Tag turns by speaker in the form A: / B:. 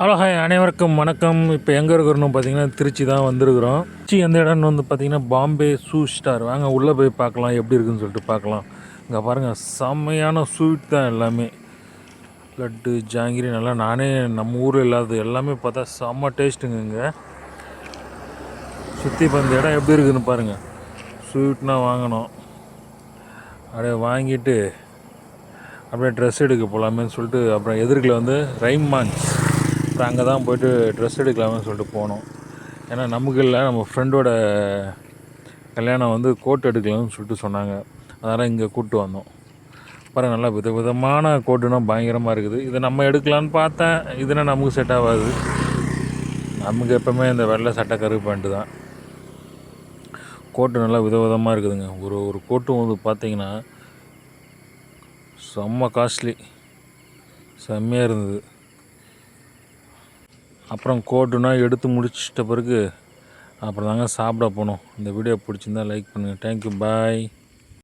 A: Hello hi அனைவருக்கும் வணக்கம். இப்போ எங்கே இருக்கிறோம்னு பார்த்தீங்கன்னா திருச்சி தான் வந்திருக்கிறோம். திருச்சி எந்த இடம்னு வந்து பார்த்தீங்கன்னா பாம்பே ஷூ ஸ்டார் வாங்க உள்ளே போய் பார்க்கலாம். எப்படி இருக்குன்னு சொல்லிட்டு பார்க்கலாம். இங்கே பாருங்கள் செம்மையான ஸ்வீட் தான் எல்லாமே. லட்டு ஜாங்கிரி நல்லா நானே நம்ம ஊரில் இல்லாதது எல்லாமே பார்த்தா செம்ம டேஸ்ட்டுங்க இங்கே. சுற்றி இப்போ இந்த இடம் எப்படி இருக்குதுன்னு பாருங்கள் ஸ்வீட்னா வாங்கணும். அப்படியே வாங்கிட்டு அப்படியே ட்ரெஸ் எடுக்க போகலாமேன்னு சொல்லிட்டு அப்புறம் எதிர்க்கில் வந்து ரைமான்ஸ். அப்புறம் அங்கே தான் போய்ட்டு ட்ரெஸ் எடுக்கலாமேன்னு சொல்லிட்டு போனோம். ஏன்னா நமக்கு இல்லை நம்ம ஃப்ரெண்டோட கல்யாணம் வந்து கோட் எடுக்கலாம்னு சொல்லிட்டு சொன்னாங்க. அதனால் இங்கே கூப்பிட்டு வந்தோம். பாருங்க நல்லா வித விதமான கோட்டுனா பயங்கரமாக இருக்குது. இதை நம்ம எடுக்கலான்னு பார்த்தேன். இதுனா நமக்கு செட் ஆகாது. நமக்கு எப்போவுமே இந்த வெள்ளை சட்டை கருப்பு பேண்ட்டு தான். கோட்டு நல்லா விதவிதமாக இருக்குதுங்க. ஒரு ஒரு கோட்டும் வந்து பார்த்தீங்கன்னா செம்ம காஸ்ட்லி செம்மையாக இருந்தது. அப்புறம் கோட்டுனா எடுத்து முடிச்சிட்ட பிறகு அப்புறம் தாங்க சாப்பிட போனோம். இந்த வீடியோ பிடிச்சிருந்தா லைக் பண்ணுங்கள் தேங்க்யூ பாய்